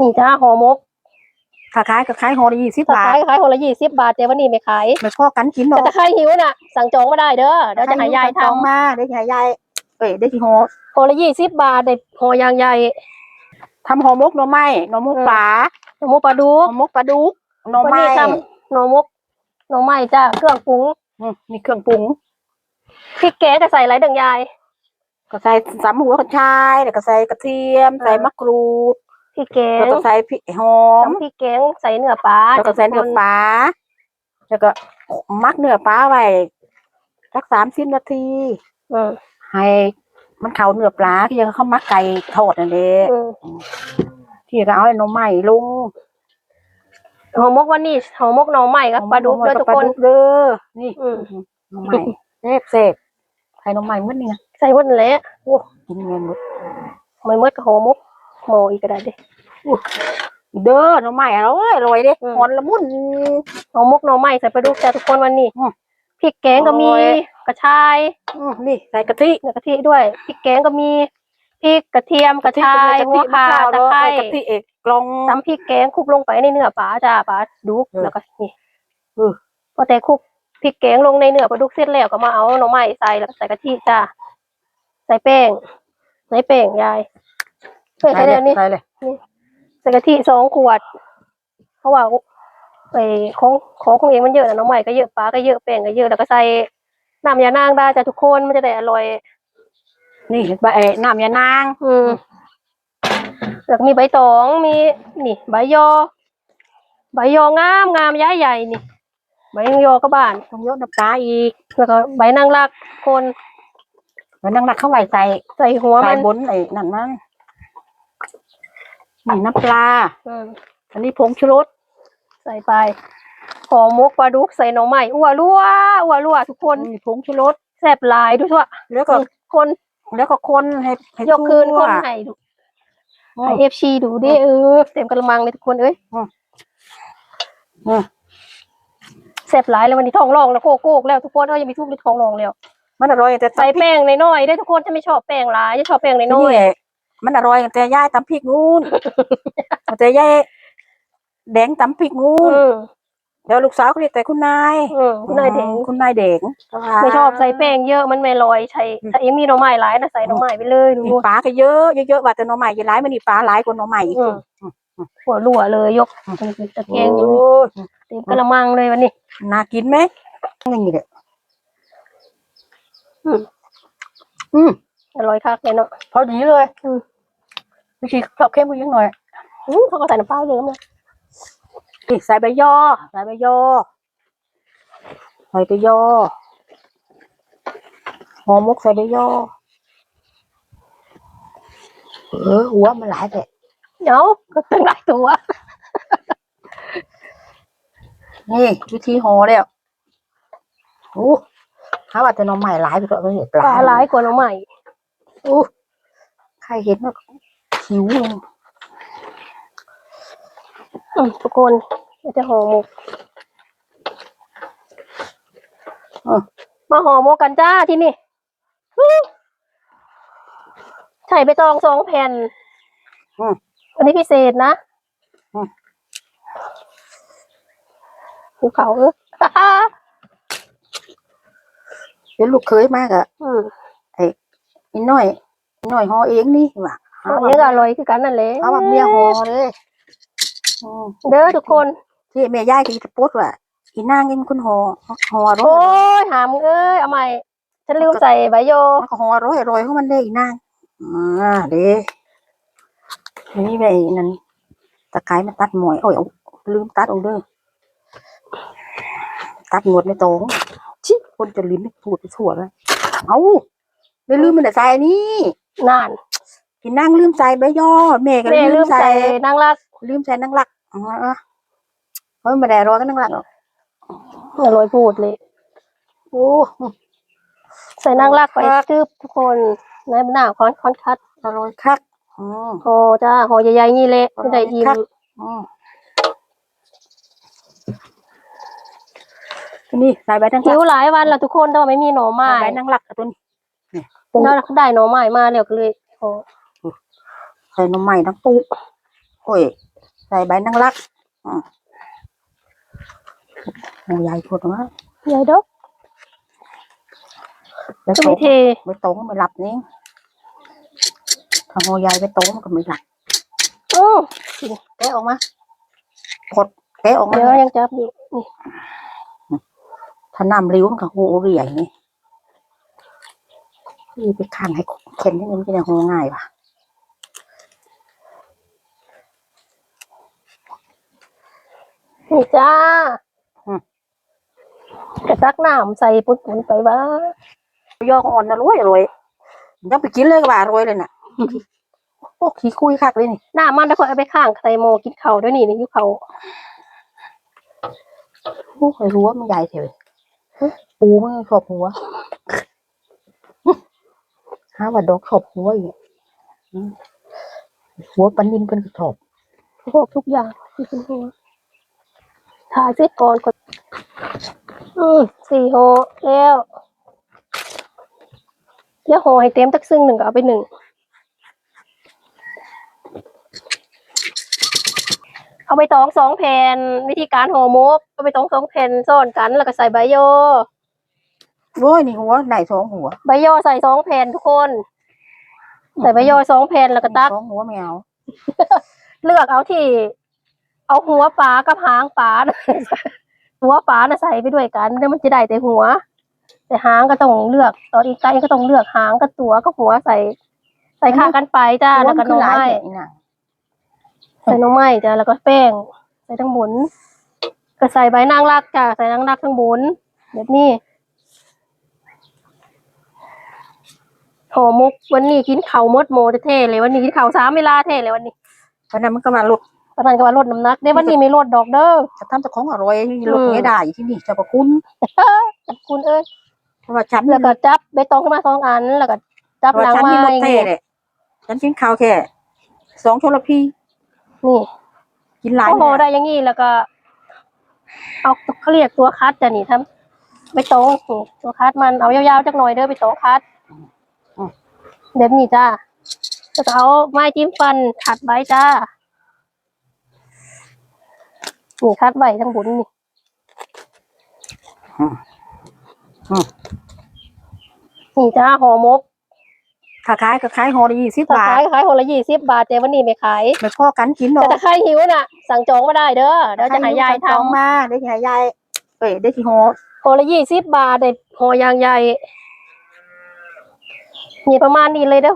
นี่จ้าห่อหมกถ้าขายก็ขายห่อละยี่สิบถ้าบาทขายขายห่อละยี่สิบบาทแต่วันนี้ไม่ขายไม่พอกันกินหรแต่อกถ้าใครหิวน่ะ สั่งจองมาได้เด้อเดี๋ยวจะให้ยายทองทำมาเดี๋ยวจะให้ยายเอ้ยเดี๋ยวจะห่อห่อละยี่สิบบาทได้ห่อยางใหญ่ทำห่อหมกหน่อไม้หน่อหมกปลาห่อหมกปลาดุห่กอหมกปลาดุกหน่อวันไม้นี้ทำหน่อหมกหน่อไม้จ้าเครื่องปรุงอืมนี่เครื่องปรุง พริกแกงก็ใส่ไรดังยาย ก็ใส่สามหัวกระชายแล้วก็ใส่กระเทียม ใส่มะกรูดพ ริกแกแล้วงก็ใส่พริกหอมทำพริกแกงใส่เนื้อปลาแล้วก็ใส่เนื้อปลา แล้วก็มักเนื้อปลาไว้สักสามสิบนาทีอืมให้มันเข้าเนื้อปลาที่ยังเขามักไก่ทอดนั่นเองอืมที่เราเอาไอ้หนมใหม่ลงห่อหมกวันนี้ห่อหมกหน่อไม้กับปลาดุกเด้อทุกปลาคนดุกเด้อนี่อืม หนมใหม่เซฟเซฟใส่หนมใหม่มื้อนี้นะใส่หมดนั่นแหละกินเงินหมดไม่หมดก็ห่อหมก หมออีกก็ได้เด้เด้อหนมใหม่อร่อยอร่อยเด้อืมหอนละมุนห่อหมกหน่อไม้ใส่ปลาดุกจ้าทุกคนวันนี้อืมพริกแกงก็มีโอ้ยกระชายอืมนี่ใส่กะทิเนื้อกะทิด้วยพริกแกงก็มีพริกกระเทียมกระชายกะหัทิวข่ามะพร้าวตะไคร้เด้อกะทิเอกกลองตำพริกแกงคลุกลงไปในเนื้อปลาจ้าปลาดุกเออแล้วก็นี่เออพอแต่คลุกพริกแกงลงในเนื้อปลาดุกเสร็จแล้วก็มาเอาหน่อไม้ใส่แล้วก็ใส่กะทิจ้าใส่แป้งใส่แป้งยาย แป้งใส่เดี๋ยวนี้ใส่เลยใส่กะทิสองขวด เพราะว่าไอ้ของของของเองมันเยอะนะหน้องใหม่ก็เยอะปลาก็เยอะแป้งก็เยอะแล้วก็ใส่น้ำยานางได้จ้ะทุกคนมันจะได้อร่อย นี่ใบเอ่อน้ำยานาง อืมแล้วก็มีใบตองมีนี่ ใบยอ ใบยองามงามย้ายใหญ่นี่ใบยอก็บ้านต้องยกน้ำปลาอีก แล้วก็ใบนางรักคนแล้วนั่งรักเข้าไว้ใส่ใส่หัวใส่มันบนไอ้นั่นมัน นี่น้ำปลา อืมอันนี้ผงชูรสใส่ไปหอมมกปลาดุกใส่หน่อไม้อ้วรั่วอ้วรั่วทุกคนนี่ผงชูรสแซ่บหลายด้วยทั่วแล้วก็ คนแล้วก็คนให้ให้ยกคืนคทั่วนให้ดูอืให้มเอฟซีดูดิเออเต็มกระมังเลยทุกคนเอ้ยอืมแซ่บหลายแล้ววันนี้ท้องรองแล้วโกโก้แล้วทุกคนเอ้ยยังมีทุกในท้องรองแล้วมันอร่อยแต่ใส่แป้งน้อยๆได้ทุกคนจะไม่ชอบแป้งหลายจะชอบแป้งน้นี่อยแหละ มันอร่อยแต่ย่ายตำพริกงูนแต่ย่ายแดงตำพริกงูๆนอืมแล้วลูกสาวเขาเรียกแต่คุณนายอืมคุณนายเด็กคุณนายเด็กไม่ชอบใส่แป้งเยอะมันไม่ลอยใส่ถ้าเอ็มมีหน่อไม้หลายนะใส่หน่อไม้ไปเลยดูนี่ปลาก็เยอะเยอะๆว่าแต่หน่อไม้จะร้ายมันนี่ปลาหลายกว่าหน่อไม้อีกอืมหัวรั่วเลยยกตะเกียงโอ้ยเต็มกระมังเลยวันนี้น่ากินไหมนี่แหละอืมอืม อร่อยคักเลยเนาะพอดีเลยอืมวิธีชอบเข้มกว่ายังหน่อยอืมเขาก็ใส่น้ำเปล่าเยอะมากนี่ใส่ใบยอใส่ใบยอใส่ใบยอหอมมกใส่ใบยอเออหัวมันหลายแต่เดี๋ยวก็ตั้งหลายตัว นี่วิธีห่อแล้วโอ้ถ้าว่าแต่หน้องใหม่หลายไปก็ไม่เห็นปปลาลาหลายกว่าหน่อไม้ โอ้ใครเห็นว่าหิวเลยอืมทุกคนเราจะห่อหมกอะมาห่อหมกกันจ้าที่นี่อื้อใส่ใบตองสองแผ่นอืมอันนี้พิเศษนะอืมภูเขาเออเดี๋ยวลูกเคยมากอะอืม อีน้อยอีน้อยห่อเองนี่ว่ะอันนี้ก็อร่อยคือกันนั่นแหละเอาว่าเมียห่อเลยอืมเด้อทุกคนที่แม่ยายก็จะโพสต์ว่าอีนางเองคุณห่อห่อร้อโอ้ยยหามเอ้ยเอาใหม่ฉันลืมใส่ใบโยมันก็ห่อร้อยร้อยของมันได้อีนางอ่าเด้นี่ไปนั่นตะไคร้มันตัดหมอยโอ้ยเอาลืมตัดเอาเด้อตัดหมดไม่ตรงชิคนจะลิ้นพูดไปทั่วเลยเอา ไม่ลืมมันแต่ใส่อันนี้นานกินนั่งลืมใส่ใบย่อแม่ก็แม่ลืลืมมใส่ใส่นางรักลืมใส่นั่งหลักอ๋อเฮ้ยไม่ได้รอก็นั่งหลักหรอกอร่อยพูดเลย โอ้ ใส่นางรักไปตึบทุกคนในหน้าคอนคอนคัดอร่อยคักอืม โอ้จ้าห่อใหญ่ๆนี่เละไม่ได้อิ่มครับ อืมนี่ใส่ใบนั่งหหิลักวหลายวันแล้วทุกคนแต่ว่าไม่มีหน่อไม้ใส่ใบนั่งหลักอะตัวนี้นี่ปู แล้วได้หน่อไม้มาแล้วก็เลยห่อใส่หน้ำใหม่ทั้งปูโอ้ยใส่ใบนางรักอืมโอ้ใหญ่พูดว่าใหญ่ดอกไม่ก็ตรไม่งเทไม่ตรงไม่หลับนี่ถ้าโมใหญ่ไม่ตรงมันก็ไม่หลับอือแกะออกมาพดแกะออกมาเดี๋ยวยังจับอยู่นี่ถ้าน้ำริ้วมันก็โหใหญ่นี่ นี่ไปข้างให้เข็นนิดนึงจะได้โหง่ายป่ะนี่จ้ากระตักน้ำใส่ปุ้นๆไปบ้าย่ออ่อนนะรวยรวยยังไปกินเลยก็บ่ารวยเลยน่ะโอ้ขี้คุยคักเลยนี่น้ำมันได้ค่อยเอาไปข้างใส่โมกินข้าวด้วยนี่ในยุคเขาโอ้ยรู้ว่ามันใหญ่เถอะปูมันชอบหัว หาว่าดอกชอบหัวอยู่หัวปันนินเป็นกระชอบพวกทุกอย่างที่เป็นหัวถ่ายเสร็จก่อนก่อนอืมสี่โหแล้วเดี๋ยวโหให้เต็มตักซึ่งหนึ่งก็เอาไปหนึ่งเอาไปตองสองแผ่นวิธีการห่อหมกเอาไปตองสองแผ่นซ่อนกันแล้วก็ใส่ใบโย โอ้ยนี่หัวไหนสองหัวใบโยใส่สองแผ่นทุกคน ใส่ใบโยสองแผ่นแล้วก็ตักสองหัวไม่เอาเลือกเอาที่ เอาหัวปลากับหางปลาน่ะหัวปลาน่ะใส่ไปด้วยกันแล้วมันจะได้แต่หัว แต่หางก็ต้องเลือก ตอนอีกไก่ก็ต้องเลือกหางกับตัวกับหัวใส่ ใส่ข้างกันไปจ้าแล้วก็หหัน่อวมันคือหลายไม้แบบนี้น่ะใส่หน่อไม้จ้าแล้วก็แป้งใส่ทั้งบนก็ใส่ใบนางรักจ้าใส่นางรักทั้งบนแบบนี้ ห่อหมกวันนี้กินข้าวหมดโมเท่ๆเลยวันนี้กินข้าวสามเวลาเท่เลยวันนี้เพราะนั้นมันก็มาลดประธานก็ว่าลดน้ำหนักได้วันนี้ไม่ลดดอกเด้อจะทำแต่ของอร่อยลดไม่ได้ที่นี่เจะประคุณขอบคุณเอ้ยเพราะว่าฉันแล้วก็จับใบตองขึ้นมาสองอันแล้วก็จับเพราะหว่านังฉันไม้มีรถอย่างเท่งี้เลยฉันกินข้าวแค่สองชลพีนี่กินหลายโอ้โหมื้อได้อย่างงี้แล้วก็ เอาเขาเรียกตัวคัดจ้ะนี่ทำใบตองนี่ตัวคัดมันเอายาวๆจักหน่อยเด้อใบตองคัด เดี๋ยวนี้จ้าแล้วก็เอาไม้จิ้มฟันขัดไว้จ้านี่คัดไว้ทั้งบุญนี่นี่จ้าห่อหมกถ้าขายก็ขายห่อละยี่สิบถ้าบาขาทยขายห่อละยี่สิบบาทแต่วันนี้ไม่ขายไม่พอกันกินหรแต่อกถ้าใครหิวน่ะ สั่งจองมาได้เด้อเดี๋ยวจะใหายายทองทำมาได้ที่หายายเอ้ยได้ที่ห่อห่อละยี่สิบบาทเด็ดห่อยางใหญ่ นี่ประมาณนี้เลยเด้อ